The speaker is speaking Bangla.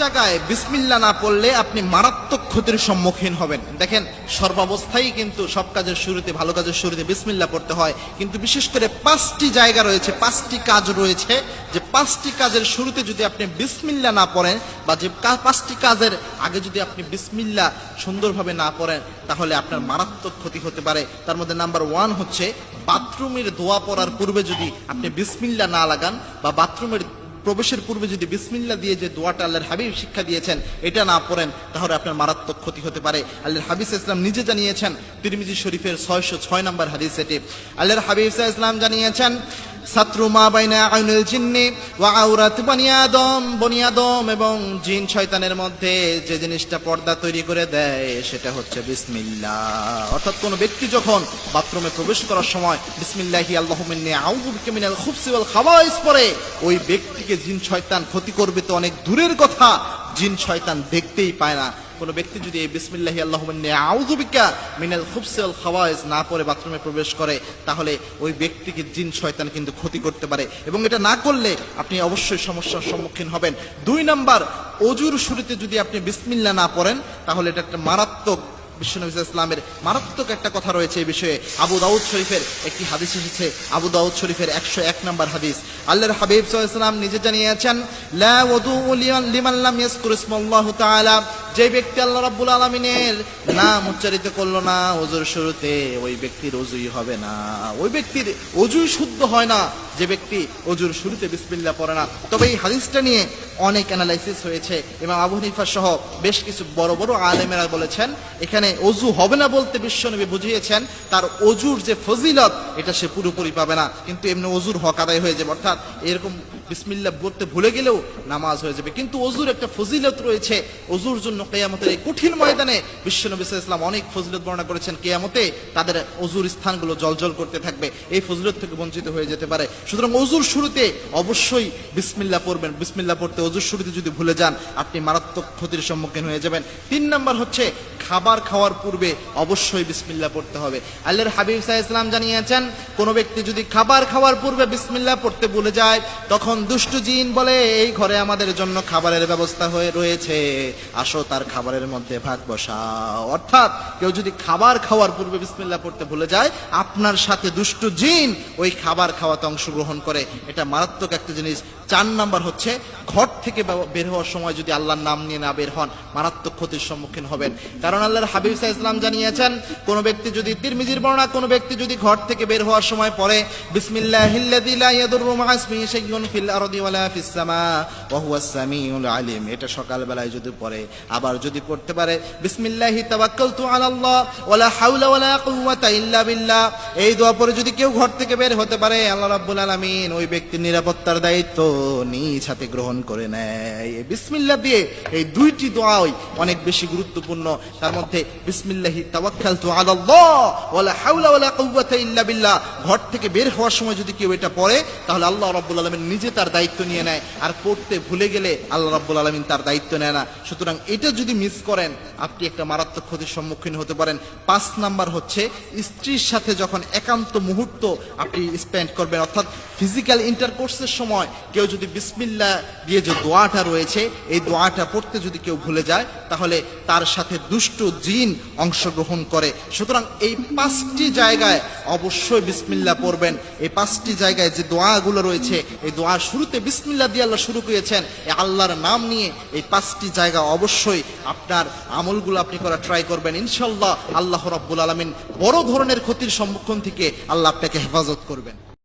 জায়গায় বিসমিল্লা না পড়লে আপনি মারাত্মক ক্ষতির সম্মুখীন হবেন। দেখেন, সর্বাবস্থায় কিন্তু সব কাজের শুরুতে, ভালো কাজের শুরুতে বিসমিল্লা পড়তে হয়। কিন্তু বিশেষ করে পাঁচটি জায়গা রয়েছে, পাঁচটি কাজ রয়েছে যে পাঁচটি কাজের শুরুতে যদি আপনি বিসমিল্লা না পড়েন বা যে পাঁচটি কাজের আগে যদি আপনি বিসমিল্লা সুন্দরভাবে না পড়েন, তাহলে আপনার মারাত্মক ক্ষতি হতে পারে। তার মধ্যে নাম্বার ওয়ান হচ্ছে, বাথরুমের দোয়া পড়ার পূর্বে যদি আপনি বিসমিল্লা না লাগান বা বাথরুমের প্রবেশের পূর্বে যদি বিসমিল্লা দিয়ে যে দোয়াটা আল্লাহর হাবিব শিক্ষা দিয়েছেন, এটা না পড়েন, তাহলে আপনার মারাত্মক ক্ষতি হতে পারে। আল্লাহর হাবিব ইসলাম নিজে জানিয়েছেন, তিরমিজি শরীফের ছয়শো ছয় নম্বর হাদিস এটি। আল্লাহর হাবিব ইসলাম জানিয়েছেন সাত্রু মা বাইনা আইনুল জিন্নি ওয়া আওরাত বনি আদম বনি আদম এবং জিন শয়তানের মধ্যে যে জিনিসটা পর্দা তৈরি করে দেয় সেটা হচ্ছে বিসমিল্লাহ। অর্থাৎ কোন ব্যক্তি যখন বাথরুমে প্রবেশ করার সময় বিসমিল্লাহি আল্লাহুমিন্নি আউযু বিকা মিনাল খুবসি ওয়াল খাবাইস পড়ে ওই ব্যক্তিকে জিন শয়তান ক্ষতি করবে তো অনেক দূরের কথা, জিন শয়তান দেখতেই পায় না। কোন ব্যক্তি যদি এই বিসমিল্লাহি আল্লাহুমিন্নি আউযু বিকা মিনাল খুবসি ওয়াল খাবাইস না পড়ে বাথরুমে প্রবেশ করে, তাহলে ওই ব্যক্তিকে জিন শয়তান কিন্তু ক্ষতি করতে পারে। এবং এটা না করলে আপনি অবশ্যই সমস্যার সম্মুখীন হবেন। দুই নাম্বার, অজুর শুরুতে যদি আপনি বিসমিল্লা না পড়েন, তাহলে এটা একটা মারাত্মক বিশ্বনবী ইসলামের মারাত্মক একটা কথা রয়েছে এই বিষয়ে। আবু দাউদ শরীফের একটি হাদিস এসেছে, আবু দাউদ শরীফের একশো এক নম্বর হাদিস। আল্লাহর হাবিব নিজে জানিয়েছেন, লা ওযু লিমান লাম ইয়াজকুর ইসমাল্লাহু তাআলা যে ব্যক্তি আল্লাহ রাব্বুল আলামিনের নাম উচ্চারিত করল না ওজুর শুরুতে, ওই ব্যক্তির ওজুই হবে না। ওই ব্যক্তির ওজুই শুদ্ধ হয় না, যে ব্যক্তি অজুর শুরুতে বিসমিল্লাহ পড়ে না। তবে এই হাদিসটা নিয়ে অনেক অ্যানালাইসিস হয়েছে। এবং আবু হানিফা সহ বেশ কিছু বড় বড় আলেমেরা বলেছেন, এখানে অজু হবে না বলতে বিশ্বনবী বুঝিয়েছেন, তার অজুর যে ফজিলত, এটা সে পুরোপুরি পাবে না। কিন্তু এমনি অজুর হক আদায় হয়ে যাবে। অর্থাৎ এরকম বিসমিল্লাহ বলতে ভুলে গেলেও নামাজ হয়ে যাবে। কিন্তু অজুর একটা ফজিলত রয়েছে। অজুর জন্য কেয়ামতের এই কঠিন ময়দানে বিশ্বনবী ইসলাম অনেক ফজিলত বর্ণনা করেছেন। কেয়ামতে তাদের অজুর স্থানগুলো জলজল করতে থাকবে। এই ফজিলত থেকে বঞ্চিত হয়ে যেতে পারে। সুতরাং অজুর শুরুতে অবশ্যই বিসমিল্লাহ পড়বেন। বিসমিল্লাহ পড়তে অজুর শুরুতে যদি ভুলে যান, আপনি মারাত্মক ক্ষতির সম্মুখীন হয়ে যাবেন। তিন নাম্বার হচ্ছে খাবার খাওয়ার পূর্বে অবশ্যই বিসমিল্লাহ পড়তে হবে। আল্লাহর হাবিব সাহা ইসলাম জানিয়েছেন, কোনো ব্যক্তি যদি খাবার খাওয়ার পূর্বে বিসমিল্লাহ পড়তে ভুলে যায়, তখন দুষ্টু জিন বলে, এই ঘরে আমাদের জন্য খাবারের ব্যবস্থা হয়ে রয়েছে। আসো তার খাবারের মধ্যে ভাত বসাও। অর্থাৎ কেউ যদি খাবার খাওয়ার পূর্বে বিসমিল্লা পড়তে ভুলে যায়, আপনার সাথে দুষ্টু জিন ওই খাবার খাওয়াতে অংশগ্রহণ করে। এটা মারাত্মক একটা জিনিস। চার নাম্বার হচ্ছে ঘর থেকে বের হওয়ার সময় যদি আল্লাহর নাম নিয়ে না বের হন, মারাত্মক ক্ষতির সম্মুখীন হবেন। কারণ আল্লাহর হাবিব সাহা ইসলাম জানিয়েছেন, কোনো ব্যক্তি যদি তিরমিজির বর্ণনা, কোনো ব্যক্তি যদি ঘর থেকে বের হওয়ার সময় পড়ে আলিম। এটা সকাল বেলায় যদি পড়ে, আবার যদি পড়তে পারে, বিসমিল্লাহি তাওয়াক্কালতু আলাল্লাহ ওয়ালা হাওলা ওয়ালা কুওয়াতা ইল্লা বিল্লাহ। এই দোয়া পরে যদি কেউ ঘর থেকে বের হতে পারে, আল্লাহ রাব্বুল আলামিন ওই ব্যক্তির নিরাপত্তার দায়িত্ব নিজ হাতে গ্রহণ করে নেয়। এই বিসমিল্লাহ দিয়ে এই দুইটি দোয়াই অনেক বেশি গুরুত্বপূর্ণ। তার মধ্যে বিসমিল্লাহি তাওয়াক্কালতু আলাল্লাহ ওয়ালা হাওলা ওয়ালা কুওয়াতা ইল্লা বিল্লাহ। ঘর থেকে বের হওয়ার সময় যদি কেউ এটা পড়ে, তাহলে আল্লাহ রাব্বুল আলামিন নিজে তার দায়িত্ব নিয়ে নেয়। আর পড়তে ভুলে গেলে আল্লাহ রাব্বুল আলামিন তার দায়িত্ব নেয় না। সুতরাং এটা যদি মিস করেন, আপনি একটা মারাত্মক ক্ষতির সম্মুখীন হতে পারেন। পাঁচ নাম্বার হচ্ছে, স্ত্রীর সাথে যখন একান্ত মুহূর্ত আপনি স্পেন্ড করবেন, অর্থাৎ ফিজিক্যাল ইন্টারকোর্সের সময় কেউ যদি বিসমিল্লা দিয়ে যে দোয়াটা রয়েছে, এই দোয়াটা পড়তে যদি কেউ ভুলে যায়, তাহলে তার সাথে দুষ্ট জিন অংশগ্রহণ করে। সুতরাং এই পাঁচটি জায়গায় অবশ্যই বিসমিল্লা পড়বেন। এই পাঁচটি জায়গায় যে দোয়াগুলো রয়েছে, এই দোয়া শুরুতে বিসমিল্লা দিয়ে আল্লাহ শুরু করেছেন। এই আল্লাহর নাম নিয়ে এই পাঁচটি জায়গা অবশ্যই আপনার আমলগুলো আপনি করা ট্রাই করবেন। ইনশাল্লাহ আল্লাহ রব্বুল আলমিন বড় ধরনের ক্ষতির সম্মুখীন থেকে আল্লাহ আপনাকে হেফাজত করবেন।